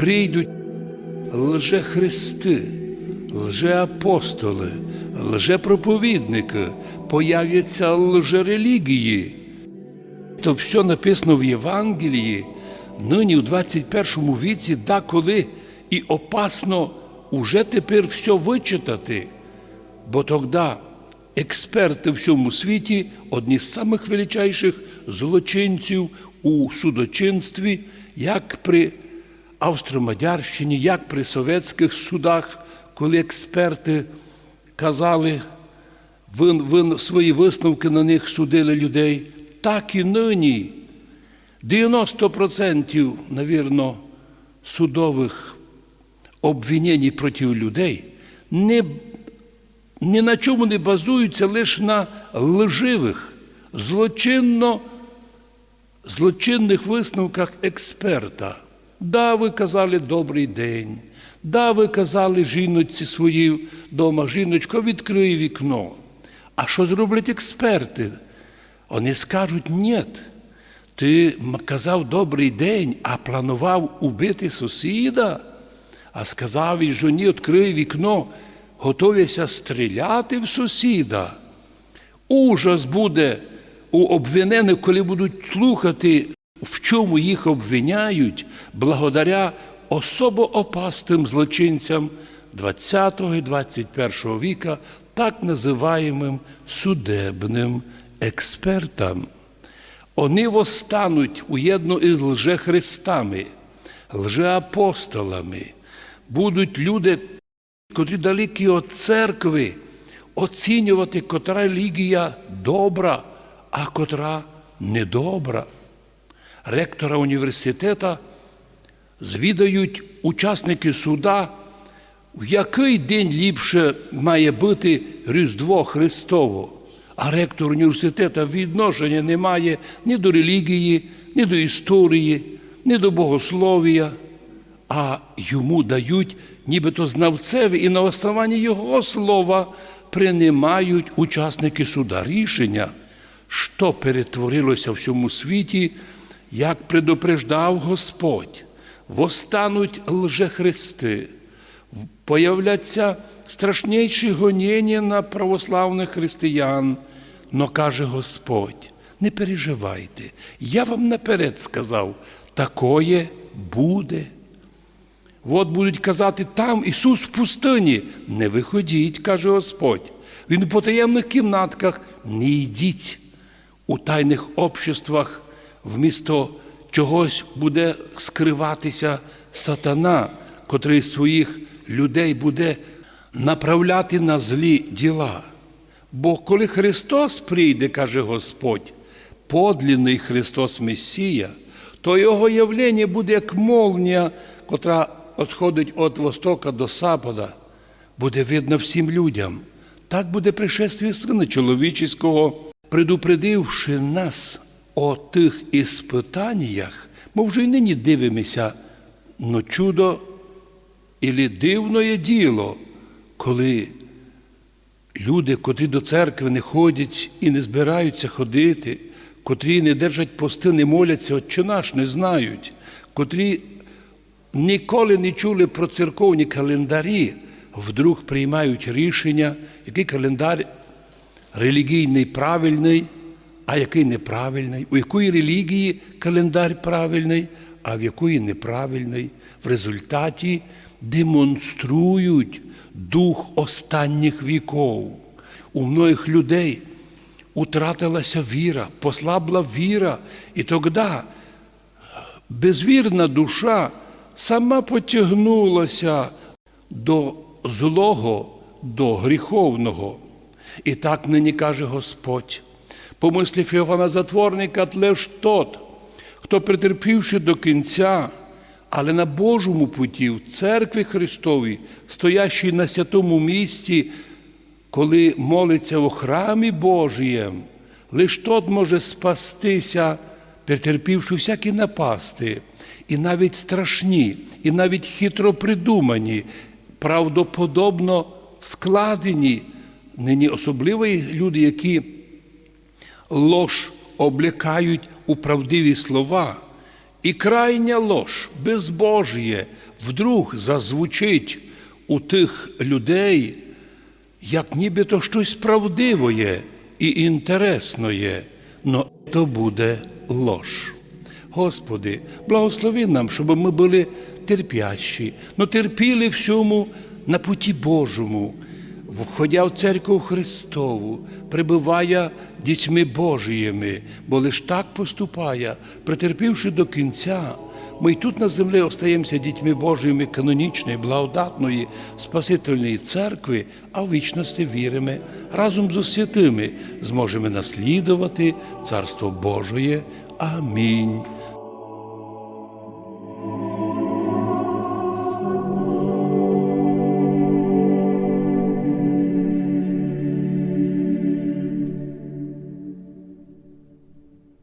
прийдуть лжехристи, лжеапостоли, лжепроповідники, появляться лжерелігії. То все написано в Євангелії, нині в 21 віці, да коли і опасно уже тепер все вичитати. Бо тоді експерти в всьому світі одні з самих величайших злочинців у судочинстві, як при Австро-Мадярщині, як при совєтських судах, коли експерти казали, ви, ви свої висновки на них судили людей, так і нині 90%, навірно, судових обвинень проти людей не, ні на чому не базуються лише на лживих, злочинно, злочинних висновках експерта. Да, ви казали добрий день. Да, ви казали жіночці своїй дома, жіночко, відкрий вікно. А що зроблять експерти? Вони скажуть, ні, ти казав добрий день, а планував убити сусіда, а сказав і жоні, відкрий вікно, готовися стріляти в сусіда. Ужас буде у обвинених, коли будуть слухати, в чому їх обвиняють, благодаря особо опасним злочинцям 20 і 21 віка, так називаємим судебним експертам. Вони восстануть уєдно із лжехристами, лжеапостолами. Будуть люди, котрі далекі від церкви, оцінювати, котра релігія добра, а котра недобра. Ректора університету звідають учасники суда, в який день ліпше має бути Різдво Христово. А ректор університету відношення не має ні до релігії, ні до історії, ні до богослов'я, а йому дають нібито знавцеві, і на основанні його слова приймають учасники суда рішення, що перетворилося в цьому світі, як предупреждав Господь. Востануть лжехристи, появляться страшніші гоніння на православних християн. Но каже Господь, не переживайте, я вам наперед сказав, такое буде. От будуть казати, там Ісус в пустині. Не виходіть, каже Господь. Він у потаємних кімнатках не йдіть у тайних обществах, вмісто чогось буде скриватися сатана, котрий своїх людей буде направляти на злі діла. Бо коли Христос прийде, каже Господь, подлінний Христос Месія, то Його явлення буде як молнія, котра відходить від востока до запада, буде видно всім людям. Так буде пришествие Сина Чоловічого, предупредивши нас о тих іспитаннях, ми вже й нині дивимося, но чудо і дивне діло, коли люди, котрі до церкви не ходять і не збираються ходити, котрі не держать пости, не моляться, Отче наш, не знають, котрі ніколи не чули про церковні календарі, вдруг приймають рішення, який календар релігійний правильний, а який неправильний, у якої релігії календар правильний, а в якої неправильний. В результаті демонструють дух останніх віков. У многих людей утратилася віра, послабла віра, і тоді безвірна душа сама потягнулася до злого, до гріховного. І так нині каже Господь. Помислив Феофана Затворника, тлеж тот, хто претерпівши до кінця, але на Божому путі, в церкві Христовій, стоящій на святому місці, коли молиться у храмі Божієм, лиш тот може спастися, претерпівши всякі напасти, і навіть страшні, і навіть хитро придумані, правдоподобно складені. Нині особливо люди, які лож облякають у правдиві слова і крайня лож, безбожіє, вдруг зазвучить у тих людей, як нібито щось правдивоє і інтересноє, но то буде лож. Господи, благослови нам, щоб ми були терпящі, но терпіли всьому на путі Божому, входя в церкву Христову, прибуває дітьми Божіїми, бо лиш так поступає, претерпівши до кінця, ми й тут на землі остаємося дітьми Божими канонічної, благодатної, Спасительної церкви, а в вічності віримо, разом з святими зможемо наслідувати Царство Божоє. Амінь.